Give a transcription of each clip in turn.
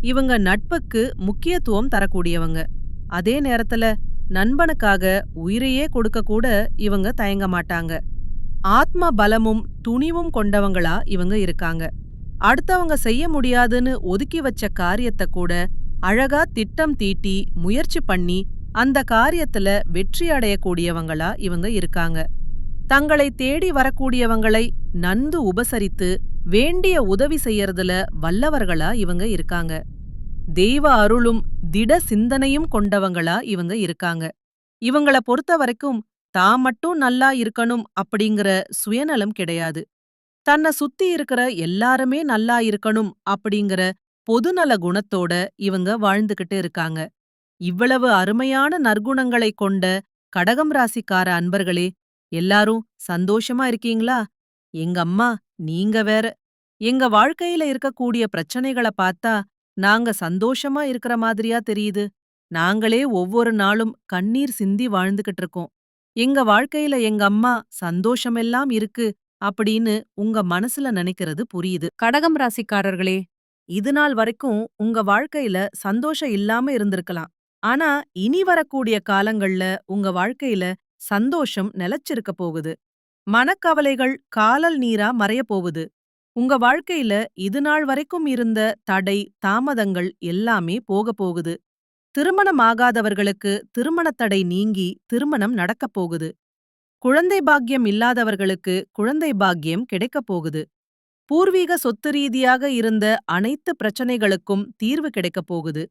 இவங்க நட்புக்கு முக்கியத்துவம் தரக்கூடியவங்க. அதே நேரத்துல நண்பனுக்காக உயிரையே கொடுக்க கூட இவங்க தயங்க மாட்டாங்க. ஆத்ம பலமும் துணிவும் கொண்டவங்களா இவங்க இருக்காங்க. அடுத்தவங்க செய்ய முடியாதுன்னு ஒதுக்கி வச்ச காரியத்தை கூட அழகா திட்டம் தீட்டி முயற்சி பண்ணி அந்த காரியத்துல வெற்றி அடையக்கூடியவங்களா இவங்க இருக்காங்க. தங்களை தேடி வரக்கூடியவங்களை நன்கு உபசரித்து வேண்டிய உதவி செய்யறதுல வல்லவர்களா இவங்க இருக்காங்க. தெய்வ அருளும் திட சிந்தனையும் கொண்டவங்களா இவங்க இருக்காங்க. இவங்கள பொறுத்த வரைக்கும் தான் மட்டும் நல்லா இருக்கணும் அப்படிங்கிற சுயநலம் கிடையாது. தன்னை சுத்தி இருக்கிற எல்லாருமே நல்லா இருக்கணும் அப்படிங்கிற பொதுநல குணத்தோட இவங்க வாழ்ந்துகிட்டு இருக்காங்க. இவ்வளவு அருமையான நற்குணங்களை கொண்ட கடகம் ராசிக்கார அன்பர்களே எல்லாரும் சந்தோஷமா இருக்கீங்களா? எங்க அம்மா நீங்க வேற. எங்க வாழ்க்கையில இருக்கக்கூடிய பிரச்சனைகளை பார்த்தா நாங்க சந்தோஷமா இருக்கிற மாதிரியா தெரியுது. நாங்களே ஒவ்வொரு நாளும் கண்ணீர் சிந்தி வாழ்ந்துகிட்டு இருக்கோம். எங்க வாழ்க்கையில எங்க அம்மா சந்தோஷமெல்லாம் இருக்கு அப்படின்னு உங்க மனசுல நினைக்கிறது புரியுது. கடகம் ராசிக்காரர்களே இது நாள் வரைக்கும் உங்க வாழ்க்கையில சந்தோஷம் இல்லாம இருந்திருக்கலாம். ஆனா இனி வரக்கூடிய காலங்கள்ல உங்க வாழ்க்கையில சந்தோஷம் நிலைச்சிருக்க போகுது. மனக்கவலைகள் காலல் நீரா மறையப்போகுது உங்க வாழ்க்கையில இது நாள் வரைக்கும் இருந்த தடை தாமதங்கள் எல்லாமே போக போகுது. திருமணமாகாதவர்களுக்கு திருமணத் தடை நீங்கி திருமணம் நடக்கப் போகுது. குழந்தை பாக்கியம் இல்லாதவர்களுக்கு குழந்தை பாக்கியம் கிடைக்கப் போகுது. பூர்வீக சொத்து ரீதியாக இருந்த அனைத்து பிரச்சனைகளுக்கும் தீர்வு கிடைக்கப் போகுது.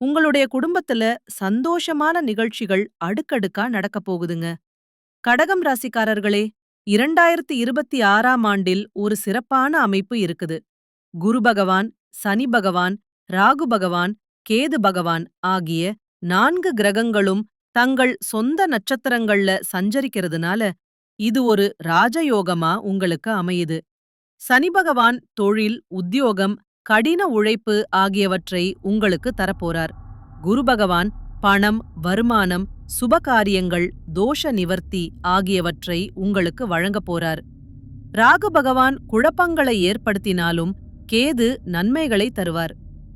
உங்களுடைய குடும்பத்துல சந்தோஷமான நிகழ்ச்சிகள் அடுக்கடுக்கா நடக்கப் போகுதுங்க. கடகம் ராசிக்காரர்களே இரண்டாயிரத்தி இருபத்தி ஆறாம் ஆண்டில் ஒரு சிறப்பான அமைப்பு இருக்குது. குரு பகவான் சனி பகவான் ராகு பகவான் கேது பகவான் ஆகிய நான்கு கிரகங்களும் தங்கள் சொந்த நட்சத்திரங்கள்ல சஞ்சரிக்கிறதுனால இது ஒரு ராஜயோகமா உங்களுக்கு அமையுது. சனி பகவான் தொழில் உத்தியோகம் கடின உழைப்பு ஆகியவற்றை உங்களுக்கு தரப்போறார். குரு பகவான் பணம் வருமானம் சுபகாரியங்கள் தோஷ நிவர்த்தி ஆகியவற்றை உங்களுக்கு வழங்கப் போறார். ராகு பகவான் குழப்பங்களை ஏற்படுத்தினாலும் கேது நன்மைகளை தருவார்.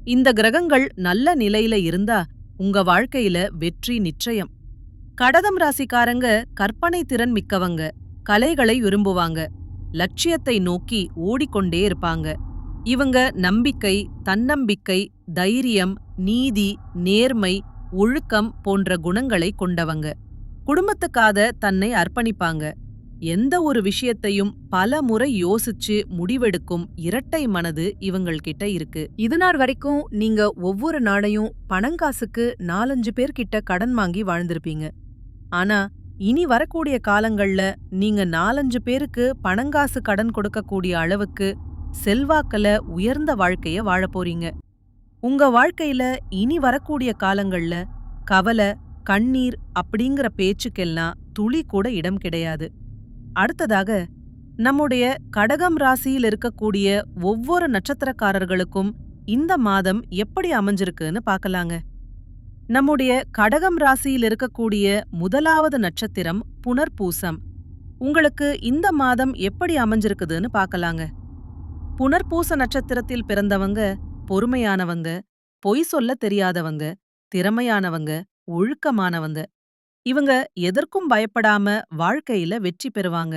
இந்த கிரகங்கள் நல்ல நிலையில இருந்தா உங்க வாழ்க்கையில வெற்றி நிச்சயம். கடதம் ராசிக்காரங்க கற்பனை திறன் மிக்கவங்க கலைகளை விரும்புவாங்க லட்சியத்தை நோக்கி ஓடிக்கொண்டே இருப்பாங்க. இவங்க நம்பிக்கை தன்னம்பிக்கை தைரியம் நீதி நேர்மை ஒழுக்கம் போன்ற குணங்களை கொண்டவங்க. குடும்பத்துக்காக தன்னை அர்ப்பணிப்பாங்க. எந்த ஒரு விஷயத்தையும் பல முறை யோசிச்சு முடிவெடுக்கும் இரட்டை மனது இவங்கள்கிட்ட இருக்கு. இதுநாள் வரைக்கும் நீங்க ஒவ்வொரு நாளையும் பணங்காசுக்கு நாலஞ்சு பேர்கிட்ட கடன் வாங்கி வாழ்ந்திருப்பீங்க. ஆனா இனி வரக்கூடிய காலங்கள்ல நீங்க நாலஞ்சு பேருக்கு பணங்காசு கடன் கொடுக்கக்கூடிய அளவுக்கு செல்வாக்கல உயர்ந்த வாழ்க்கைய வாழப்போறீங்க உங்க வாழ்க்கையில இனி வரக்கூடிய காலங்கள்ல கவலை கண்ணீர் அப்படிங்கிற பேச்சுக்கெல்லாம் துளி கூட இடம் கிடையாது. அடுத்ததாக நம்முடைய கடகம் ராசியில் இருக்கக்கூடிய ஒவ்வொரு நட்சத்திரக்காரர்களுக்கும் இந்த மாதம் எப்படி அமைஞ்சிருக்குன்னு பார்க்கலாங்க. நம்முடைய கடகம் ராசியில் இருக்கக்கூடிய முதலாவது நட்சத்திரம் புனர்பூசம். உங்களுக்கு இந்த மாதம் எப்படி அமைஞ்சிருக்குதுன்னு பார்க்கலாங்க. புனர்பூச நட்சத்திரத்தில் பிறந்தவங்க பொறுமையானவங்க பொய் சொல்ல தெரியாதவங்க திறமையானவங்க ஒழுக்கமானவங்க இவங்க எதற்கும் பயப்படாம வாழ்க்கையில வெற்றி பெறுவாங்க.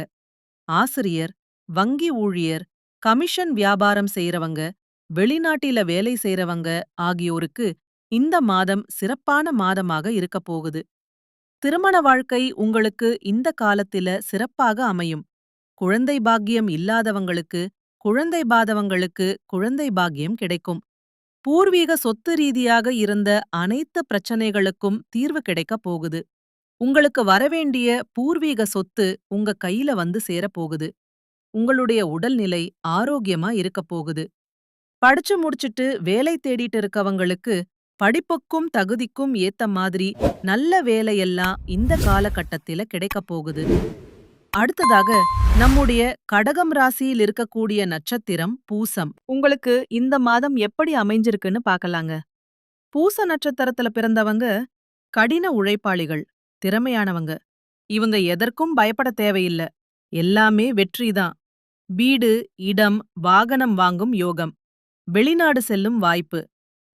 ஆசிரியர் வங்கி ஊழியர் கமிஷன் வியாபாரம் செய்யறவங்க வெளிநாட்டில வேலை செய்யறவங்க ஆகியோருக்கு இந்த மாதம் சிறப்பான மாதமாக இருக்கப் போகுது. திருமண வாழ்க்கை உங்களுக்கு இந்த காலத்தில சிறப்பாக அமையும். குழந்தை பாக்கியம் இல்லாதவங்களுக்கு குழந்தை பாதவங்களுக்கு குழந்தை பாக்கியம் கிடைக்கும். பூர்வீக சொத்து ரீதியாக இருந்த அனைத்து பிரச்சனைகளுக்கும் தீர்வு கிடைக்கப் போகுது. உங்களுக்கு வரவேண்டிய பூர்வீக சொத்து உங்க கையில வந்து சேரப்போகுது. உங்களுடைய உடல்நிலை ஆரோக்கியமா இருக்கப் போகுது. படிச்சு முடிச்சிட்டு வேலை தேடிட்டு இருக்கவங்களுக்கு படிப்புக்கும் தகுதிக்கும் ஏத்த மாதிரி நல்ல வேலையெல்லாம் இந்த காலகட்டத்தில கிடைக்கப் போகுது. அடுத்ததாக நம்முடைய கடகம் ராசியில் இருக்கக்கூடிய நட்சத்திரம் பூசம். உங்களுக்கு இந்த மாதம் எப்படி அமைஞ்சிருக்குன்னு பார்க்கலாங்க. பூச நட்சத்திரத்துல பிறந்தவங்க கடின உழைப்பாளிகள் திறமையானவங்க. இவங்க எதற்கும் பயப்பட தேவையில்ல. எல்லாமே வெற்றிதான் வீடு இடம் வாகனம் வாங்கும் யோகம். வெளிநாடு செல்லும் வாய்ப்பு.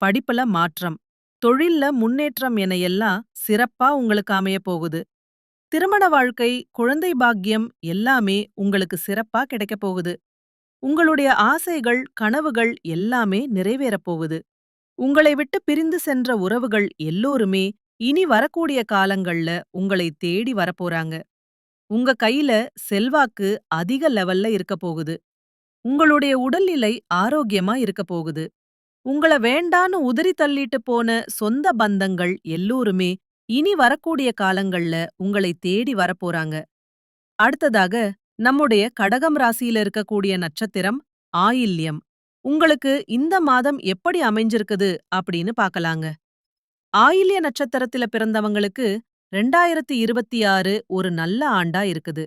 படிப்புல மாற்றம். தொழில்ல முன்னேற்றம் என எல்லாம் சிறப்பா உங்களுக்கு அமையப் போகுது. திருமண வாழ்க்கை குழந்தை பாக்கியம் எல்லாமே உங்களுக்கு சிறப்பா கிடைக்கப் போகுது. உங்களுடைய ஆசைகள் கனவுகள் எல்லாமே நிறைவேறப் போகுது. உங்களை விட்டு பிரிந்து சென்ற உறவுகள் எல்லோருமே இனி வரக்கூடிய காலங்கள்ல உங்களை தேடி வரப்போறாங்க உங்க கையில செல்வாக்கு அதிக லெவல்ல இருக்க போகுது. உங்களுடைய உடல்நிலை ஆரோக்கியமா இருக்க போகுது. உங்கள வேண்டான்னு உதறி தள்ளிட்டு போன சொந்த பந்தங்கள் எல்லோருமே இனி வரக்கூடிய காலங்கள்ல உங்களை தேடி வரப்போறாங்க. அடுத்ததாக நம்முடைய கடகம் ராசியில இருக்கக்கூடிய நட்சத்திரம் ஆயில்யம். உங்களுக்கு இந்த மாதம் எப்படி அமைஞ்சிருக்குது அப்படின்னு பார்க்கலாங்க. ஆயில்ய நட்சத்திரத்தில பிறந்தவங்களுக்கு ரெண்டாயிரத்தி இருபத்தி ஆறு ஒரு நல்ல ஆண்டா இருக்குது.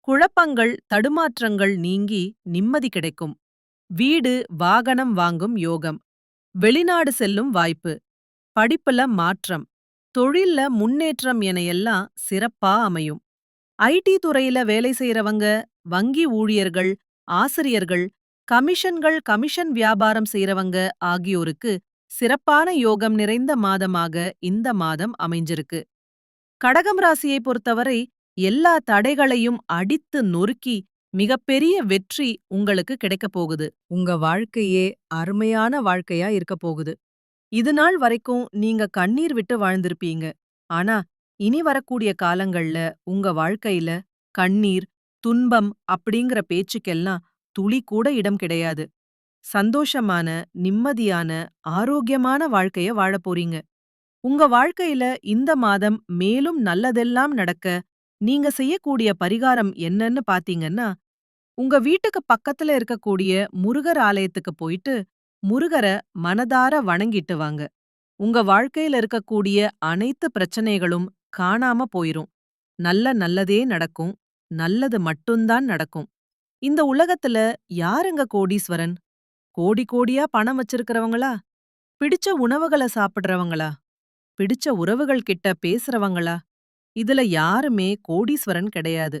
குழப்பங்கள் தடுமாற்றங்கள் நீங்கி நிம்மதி கிடைக்கும். வீடு வாகனம் வாங்கும் யோகம். வெளிநாடு செல்லும் வாய்ப்பு. படிப்புல மாற்றம். தொழில்ல முன்னேற்றம் என எல்லாம் சிறப்பா அமையும். ஐடி துறையில வேலை செய்யறவங்க வங்கி ஊழியர்கள் ஆசிரியர்கள் கமிஷன்கள் கமிஷன் வியாபாரம் செய்யறவங்க ஆகியோருக்கு சிறப்பான யோகம் நிறைந்த மாதமாக இந்த மாதம் அமைஞ்சிருக்கு. கடகம் ராசியை பொறுத்தவரை எல்லா தடைகளையும் அடித்து நொறுக்கி மிகப்பெரிய வெற்றி உங்களுக்கு கிடைக்கப் போகுது. உங்க வாழ்க்கையே அருமையான வாழ்க்கையா இருக்கப் போகுது. இது நாள் வரைக்கும் நீங்க கண்ணீர் விட்டு வாழ்ந்திருப்பீங்க. ஆனா இனி வரக்கூடிய காலங்கள்ல உங்க வாழ்க்கையில கண்ணீர் துன்பம் அப்படிங்கிற பேச்சுக்கெல்லாம் துளி கூட இடம் கிடையாது. சந்தோஷமான நிம்மதியான ஆரோக்கியமான வாழ்க்கைய வாழப் போறீங்க. உங்க வாழ்க்கையில இந்த மாதம் மேலும் நல்லதெல்லாம் நடக்க நீங்க செய்யக்கூடிய பரிகாரம் என்னன்னு பாத்தீங்கன்னா உங்க வீட்டுக்கு பக்கத்துல இருக்கக்கூடிய முருகர் ஆலயத்துக்கு போயிட்டு முருகர மனதார வணங்கிட்டு வாங்க உங்க வாழ்க்கையில இருக்கக்கூடிய அனைத்து பிரச்சனைகளும் காணாம போயிரும். நல்ல நல்லதே நடக்கும். நல்லது மட்டும்தான் நடக்கும். இந்த உலகத்துல யாருங்க கோடீஸ்வரன்? கோடி கோடியா பணம் வச்சிருக்கிறவங்களா? பிடிச்ச உணவுகளை சாப்பிடுறவங்களா? பிடிச்ச உறவுகள் கிட்ட பேசுறவங்களா? இதுல யாருமே கோடீஸ்வரன் கிடையாது.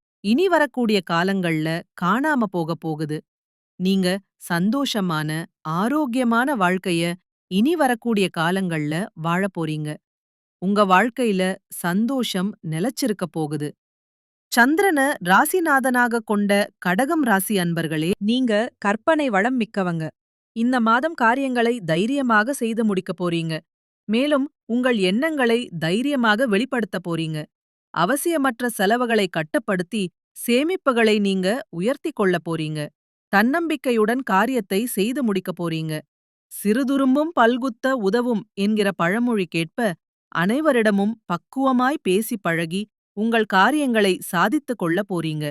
இனி வரக்கூடிய காலங்கள்ல காணாம போக போகுது. நீங்க சந்தோஷமான ஆரோக்கியமான வாழ்க்கைய இனி வரக்கூடிய காலங்கள்ல வாழப் போறீங்க. உங்க வாழ்க்கையில சந்தோஷம் நிலச்சிருக்க போகுது. சந்திரன ராசிநாதனாக கொண்ட கடகம் ராசி அன்பர்களே நீங்க கற்பனை வளம் மிக்கவங்க. இந்த மாதம் காரியங்களை தைரியமாக செய்து முடிக்க போறீங்க. மேலும் உங்கள் எண்ணங்களை தைரியமாக வெளிப்படுத்த போறீங்க. அவசியமற்ற செலவுகளை கட்டுப்படுத்தி சேமிப்புகளை நீங்க உயர்த்தி கொள்ள போறீங்க. தன்னம்பிக்கையுடன் காரியத்தை செய்து முடிக்க போறீங்க. சிறுதுரும்பும் பல்குத்த உதவும் என்கிற பழமொழி கேட்ப அனைவரிடமும் பக்குவமாய் பேசி பழகி உங்கள் காரியங்களை சாதித்துக் கொள்ள போறீங்க.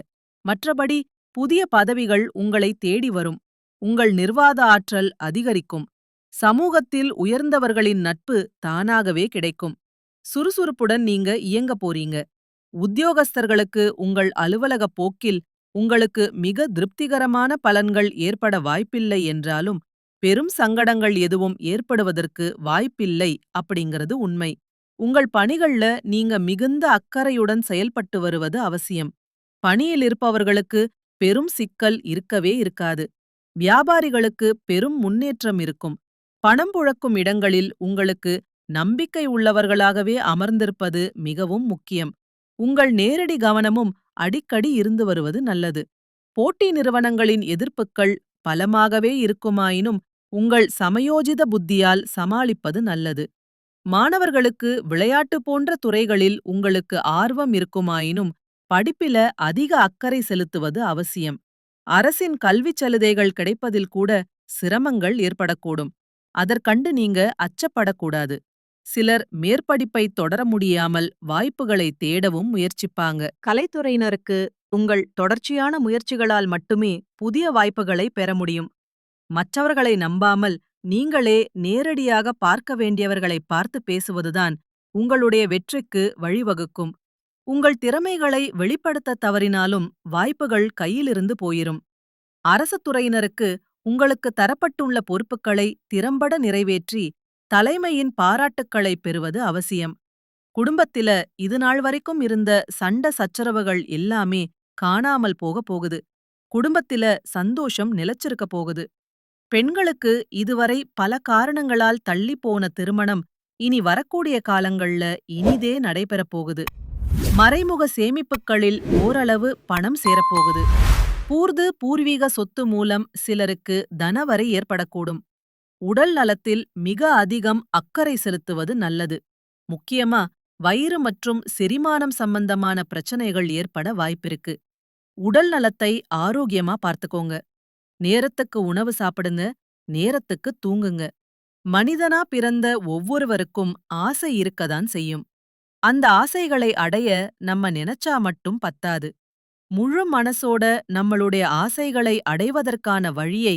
மற்றபடி புதிய பதவிகள் உங்களை தேடி வரும். உங்கள் நிர்வாத ஆற்றல் அதிகரிக்கும். சமூகத்தில் உயர்ந்தவர்களின் நட்பு தானாகவே கிடைக்கும். சுறுசுறுப்புடன் நீங்க இயங்க போறீங்க. உத்தியோகஸ்தர்களுக்கு உங்கள் அலுவலக போக்கில் உங்களுக்கு மிக திருப்திகரமான பலன்கள் ஏற்பட வாய்ப்பில்லை என்றாலும் பெரும் சங்கடங்கள் எதுவும் ஏற்படுவதற்கு வாய்ப்பில்லை அப்படிங்கிறது உண்மை. உங்கள் பணிகள்ல நீங்க மிகுந்த அக்கறையுடன் செயல்பட்டு வருவது அவசியம். பணியில் இருப்பவர்களுக்கு பெரும் சிக்கல் இருக்கவே இருக்காது. வியாபாரிகளுக்கு பெரும் முன்னேற்றம் இருக்கும். பணம் புழக்கும் இடங்களில் உங்களுக்கு நம்பிக்கை உள்ளவர்களாகவே அமர்ந்திருப்பது மிகவும் முக்கியம். உங்கள் நேரடி கவனமும் அடிக்கடி இருந்து வருவது நல்லது. போட்டி நிறுவனங்களின் எதிர்ப்புக்கள் பலமாகவே இருக்குமாயினும் உங்கள் சமயோஜித புத்தியால் சமாளிப்பது நல்லது. மாணவர்களுக்கு விளையாட்டு போன்ற துறைகளில் உங்களுக்கு ஆர்வம் இருக்குமாயினும் படிப்பில அதிக அக்கறை செலுத்துவது அவசியம். அரசின் கல்விச் சலுகைகள் கிடைப்பதில் கூட சிரமங்கள் ஏற்படக்கூடும். அதற்கண்டு நீங்க அச்சப்படக்கூடாது. சிலர் மேற்படிப்பை தொடர முடியாமல் வாய்ப்புகளை தேடவும் முயற்சிப்பாங்க. கலைத்துறையினருக்கு உங்கள் தொடர்ச்சியான முயற்சிகளால் மட்டுமே புதிய வாய்ப்புகளை பெற முடியும். மற்றவர்களை நம்பாமல் நீங்களே நேரடியாக பார்க்க வேண்டியவர்களை பார்த்து பேசுவதுதான் உங்களுடைய வெற்றிக்கு வழிவகுக்கும். உங்கள் திறமைகளை வெளிப்படுத்த தவறினாலும் வாய்ப்புகள் கையிலிருந்து போயிரும். அரசு துறையினருக்கு உங்களுக்கு தரப்பட்டுள்ள பொறுப்புகளை திறம்பட நிறைவேற்றி தலைமையின் பாராட்டுக்களை பெறுவது அவசியம். குடும்பத்தில இது நாள் வரைக்கும் இருந்த சண்ட சச்சரவுகள் எல்லாமே காணாமல் போக போகுது. குடும்பத்தில சந்தோஷம் நிலச்சிருக்க போகுது. பெண்களுக்கு இதுவரை பல காரணங்களால் தள்ளிப்போன போன திருமணம் இனி வரக்கூடிய காலங்கள்ல இனிதே நடைபெறப் போகுது. மறைமுக சேமிப்புகளில் ஓரளவு பணம் சேரப்போகுது பூர்து பூர்வீக சொத்து மூலம் சிலருக்கு தனவரை ஏற்படக்கூடும். உடல் நலத்தில் மிக அதிகம் அக்கறை செலுத்துவது நல்லது. முக்கியமா வயிறு மற்றும் செரிமானம் சம்பந்தமான பிரச்சனைகள் ஏற்பட வாய்ப்பிருக்கு. உடல் நலத்தை ஆரோக்கியமா பார்த்துக்கோங்க. நேரத்துக்கு உணவு சாப்பிடுங்க நேரத்துக்கு தூங்குங்க. மனிதனா பிறந்த ஒவ்வொருவருக்கும் ஆசை இருக்கதான் செய்யும். அந்த ஆசைகளை அடைய நம்ம நினைச்சா மட்டும் பத்தாது. முழு மனசோட நம்மளுடைய ஆசைகளை அடைவதற்கான வழியை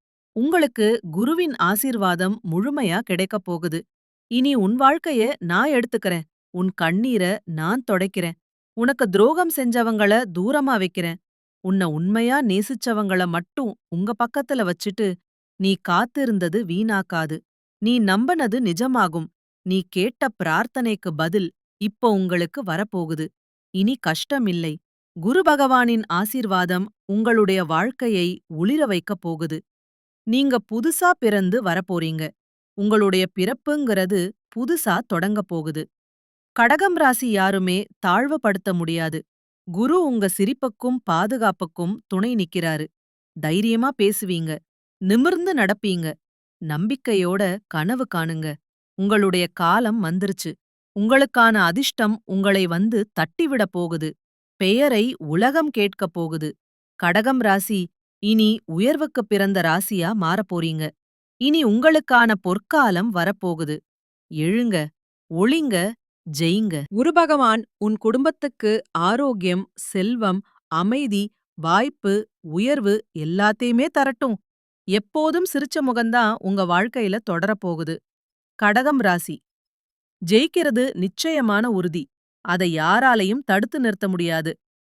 உங்களுக்கு குருவின் ஆசீர்வாதம் முழுமையா கிடைக்கப் போகுது. இனி உன் வாழ்க்கைய நான் எடுத்துக்கறேன். உன் கண்ணீர நான் தொடைக்கிறேன். உனக்கு துரோகம் செஞ்சவங்கள தூரமா வைக்கிறேன். உன்னை உண்மையா நேசிச்சவங்கள மட்டும் உங்க பக்கத்துல வச்சுட்டு நீ காத்திருந்தது வீணாக்காது. நீ நம்பனது நிஜமாகும். நீ கேட்ட பிரார்த்தனைக்கு பதில் இப்போ உங்களுக்கு வரப்போகுது. இனி கஷ்டமில்லை. குரு பகவானின் ஆசீர்வாதம் உங்களுடைய வாழ்க்கையை ஒளிர வைக்கப் போகுது. நீங்க புதுசா பிறந்து வரப்போறீங்க. உங்களுடைய பிறப்புங்கிறது புதுசா தொடங்கப் போகுது. கடகம் ராசி யாருமே தாழ்வுபடுத்த முடியாது. குரு உங்க சிரிப்புக்கும் பாதுகாப்புக்கும் துணை நிக்கிறாரு. தைரியமா பேசுவீங்க. நிமிர்ந்து நடப்பீங்க. நம்பிக்கையோட கனவு காணுங்க. உங்களுடைய காலம் வந்துருச்சு. உங்களுக்கான அதிர்ஷ்டம் உங்களை வந்து தட்டிவிடப் போகுது. பெயரை உலகம் கேட்கப் போகுது. கடகம் ராசி இனி உயர்வுக்குப் பிறந்த ராசியா மாறப்போறீங்க இனி உங்களுக்கான பொற்காலம் வரப்போகுது. எழுங்க ஒளிங்க ஜெயிங்க. குரு பகவான் உன் குடும்பத்துக்கு ஆரோக்கியம் செல்வம் அமைதி வாய்ப்பு உயர்வு எல்லாத்தையுமே தரட்டும். எப்போதும் சிரிச்ச முகம்தான் உங்க வாழ்க்கையில தொடரப்போகுது கடகம் ராசி. ஜெயிக்கிறது நிச்சயமான உறுதி. அதை யாராலையும் தடுத்து நிறுத்த முடியாது.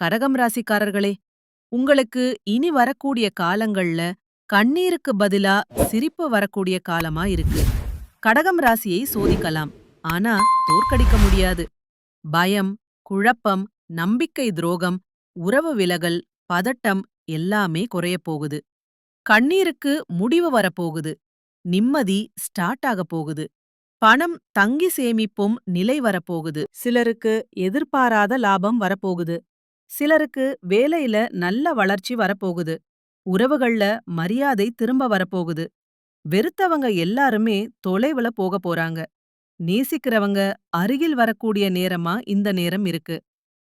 கடகம் ராசிக்காரர்களே உங்களுக்கு இனி வரக்கூடிய காலங்கள்ல கண்ணீருக்கு பதிலா சிரிப்பு வரக்கூடிய காலமா இருக்கு. கடகம் ராசியை சோதிக்கலாம். ஆனா தோற்கடிக்க முடியாது. பயம் குழப்பம் நம்பிக்கை துரோகம் உறவு விலகல் பதட்டம் எல்லாமே குறையப் போகுது. கண்ணீருக்கு முடிவு வரப்போகுது. நிம்மதி ஸ்டார்ட் ஆகப் போகுது. பணம் தங்கி சேமிப்பும் நிலை வரப்போகுது. சிலருக்கு எதிர்பாராத லாபம் வரப்போகுது. சிலருக்கு வேலையில நல்ல வளர்ச்சி வரப்போகுது. உறவுகள்ல மரியாதை திரும்ப வரப்போகுது. வெறுத்தவங்க எல்லாருமே தொலைவுல போக போறாங்க. நேசிக்கிறவங்க அருகில் வரக்கூடிய நேரமா இந்த நேரம் இருக்கு.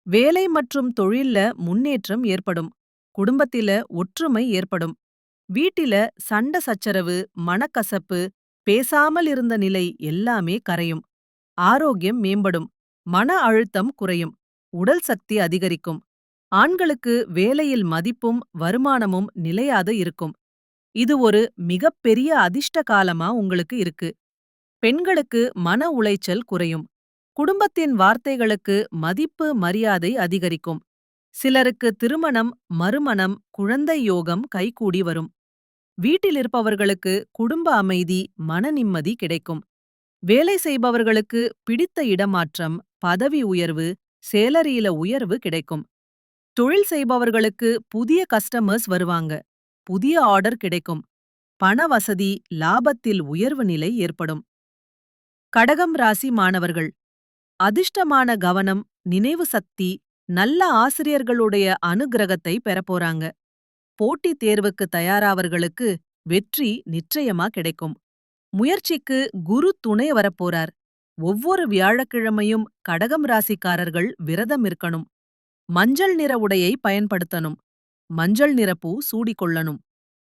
வேலை மற்றும் தொழில்ல முன்னேற்றம் ஏற்படும். குடும்பத்தில ஒற்றுமை ஏற்படும். வீட்டில சண்ட சச்சரவு மனக்கசப்பு பேசாமல் இருந்த நிலை எல்லாமே கரையும். ஆரோக்கியம் மேம்படும். மன அழுத்தம் குறையும். உடல் சக்தி அதிகரிக்கும். ஆண்களுக்கு வேலையில் மதிப்பும் வருமானமும் நிலையாத இருக்கும். இது ஒரு மிகப்பெரிய அதிர்ஷ்ட காலமா உங்களுக்கு இருக்கு. பெண்களுக்கு மன உளைச்சல் குறையும். குடும்பத்தின் வார்த்தைகளுக்கு மதிப்பு மரியாதை அதிகரிக்கும். சிலருக்கு திருமணம் மறுமணம் குழந்தை யோகம் கைகூடி வரும். வீட்டிலிருப்பவர்களுக்கு குடும்ப அமைதி மன நிம்மதி கிடைக்கும். வேலை செய்பவர்களுக்கு பிடித்த இடமாற்றம் பதவி உயர்வு சேலரியில உயர்வு கிடைக்கும். தொழில் செய்பவர்களுக்கு புதிய கஸ்டமர்ஸ் வருவாங்க. புதிய ஆர்டர் கிடைக்கும். பண வசதி லாபத்தில் உயர்வு நிலை ஏற்படும். கடகம் ராசி மாணவர்கள் அதிர்ஷ்டமான கவனம் நினைவு சக்தி நல்ல ஆசிரியர்களுடைய அனுகிரகத்தை பெறப்போறாங்க. போட்டித் தேர்வுக்கு தயாராவர்களுக்கு வெற்றி நிச்சயமா கிடைக்கும். முயற்சிக்கு குரு துணை வரப்போறார். ஒவ்வொரு வியாழக்கிழமையும் கடகம் ராசிக்காரர்கள் விரதம் இருக்கணும். மஞ்சள் நிற உடையை பயன்படுத்தணும். மஞ்சள் நிறப்பூ சூடிக்கொள்ளணும்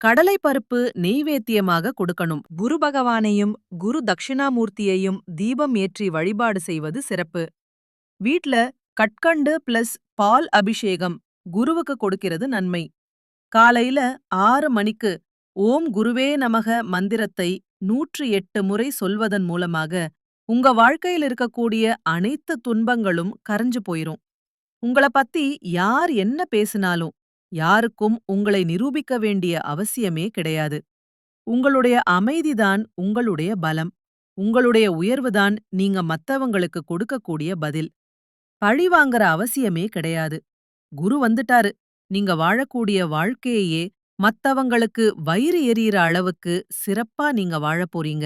கடலை பருப்பு நெய்வேத்தியமாக கொடுக்கணும். குரு பகவானையும் குரு தட்சிணாமூர்த்தியையும் தீபம் ஏற்றி வழிபாடு செய்வது சிறப்பு. வீட்ல கட்கண்டு பிளஸ் பால் அபிஷேகம் குருவுக்கு கொடுக்கிறது நன்மை. காலையில ஆறு மணிக்கு ஓம் குருவே நமக மந்திரத்தை நூற்று எட்டு முறை சொல்வதன் மூலமாக உங்க வாழ்க்கையில் இருக்கக்கூடிய அனைத்து துன்பங்களும் கரைஞ்சு போயிரும். உங்கள பத்தி யார் என்ன பேசினாலும் யாருக்கும் உங்களை நிரூபிக்க வேண்டிய அவசியமே கிடையாது. உங்களுடைய அமைதிதான் உங்களுடைய பலம். உங்களுடைய உயர்வுதான் நீங்க மத்தவங்களுக்கு கொடுக்கக்கூடிய பதில். பழி வாங்குற அவசியமே கிடையாது. குரு வந்துட்டாரு. நீங்க வாழக்கூடிய வாழ்க்கையையே மத்தவங்களுக்கு வயிறு எரியிற அளவுக்கு சிறப்பா நீங்க வாழப் போறீங்க.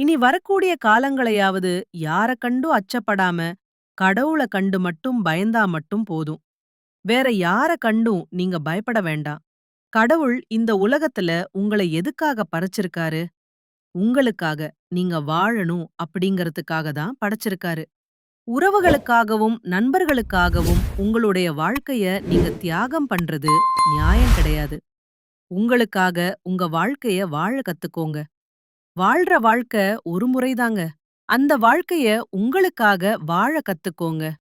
இனி வரக்கூடிய காலங்களையாவது யார கண்டும் அச்சப்படாம கடவுள கண்டு மட்டும் பயந்தா மட்டும் போதும். வேற யார கண்டும் நீங்க பயப்பட வேண்டாம் கடவுள் இந்த உலகத்துல உங்களை எதுக்காக படைச்சிருக்காரு? உங்களுக்காக நீங்க வாழணும் அப்படிங்கறதுக்காக தான் படைச்சிருக்காரு. உறவுகளுக்காகவும் நண்பர்களுக்காகவும் உங்களுடைய வாழ்க்கைய நீங்க தியாகம் பண்றது நியாயம் கிடையாது. உங்களுக்காக உங்க வாழ்க்கைய வாழ கத்துக்கோங்க. வாழ்ற வாழ்க்கை ஒரு முறைதாங்க. அந்த வாழ்க்கைய உங்களுக்காக வாழ கத்துக்கோங்க.